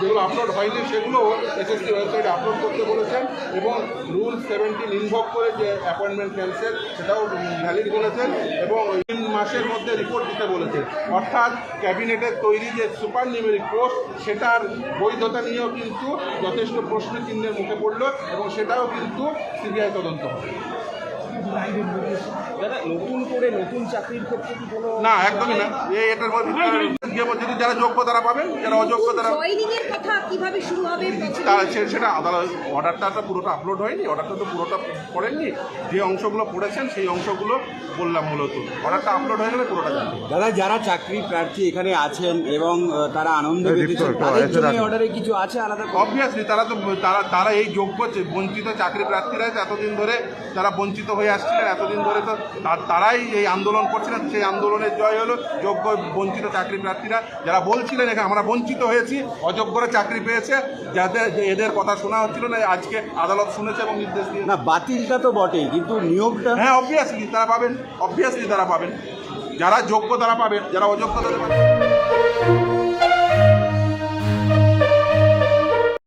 যেগুলো আপলোড হয়নি, সেগুলো এসএসসি ওয়েবসাইটে আপলোড করতে বলেছেন এবং রুল সেভেন্টিন ইনভলভ করে যে অ্যাপয়েন্টমেন্ট ক্যান্সেল সেটাও ভ্যালিড বলেছেন এবং তিন মাসের মধ্যে রিপোর্ট দিতে বলেছেন। অর্থাৎ ক্যাবিনেটের তৈরি যে সুপার নিউমেরিক পোস্ট সেটার বৈধতা নিয়েও কিন্তু যথেষ্ট প্রশ্ন চিহ্নের মুখে পড়ল এবং সেটাও কিন্তু সিবিআই তদন্ত হবে। দাদা নতুন করে নতুন চাকরির ক্ষেত্রে কি কোনো না একদমই না। এই এটার যদি যারা যোগ্য তারা যারা অযোগ্য তারা জয়নিং কথা কীভাবে শুরু হবে? সেটা আদালত অর্ডারটা তো পুরোটা আপলোড হয়নি অর্ডারটা তো পুরোটা পড়েননি যে অংশগুলো পড়েছেন সেই অংশগুলো বললাম মূলত। অর্ডারটা আপলোড হয়ে গেলে পুরোটা দাদা যারা চাকরি প্রার্থী এখানে আছেন এবং তারা আনন্দ অর্ডারে কিছু আছে আলাদা? অবভিয়াসলি তারা তো তারা তারা এই যোগ্য বঞ্চিত চাকরি প্রার্থীরা এতদিন ধরে তারা বঞ্চিত হয়ে আসছিলেন এতদিন ধরে তো তারাই এই আন্দোলন করছিলেন সেই আন্দোলনের জয় হলো যোগ্য বঞ্চিত চাকরি প্রার্থীরা। যারা বলছিলেন এখানে আমরা বঞ্চিত হয়েছি অযোগ্যরা চাকরি পেয়েছে। যাদের এদের কথা শোনা হচ্ছিল না আজকে আদালত শুনেছে এবং নির্দেশ দিয়েছে। না বাতিলটা তো বটেই কিন্তু নিয়োগটা হ্যাঁ অবভিয়াসলি তারা পাবেন। অবভিয়াসলি তারা পাবেন। যারা যোগ্য তারা পাবেন। যারা অযোগ্য তারা পাবেন।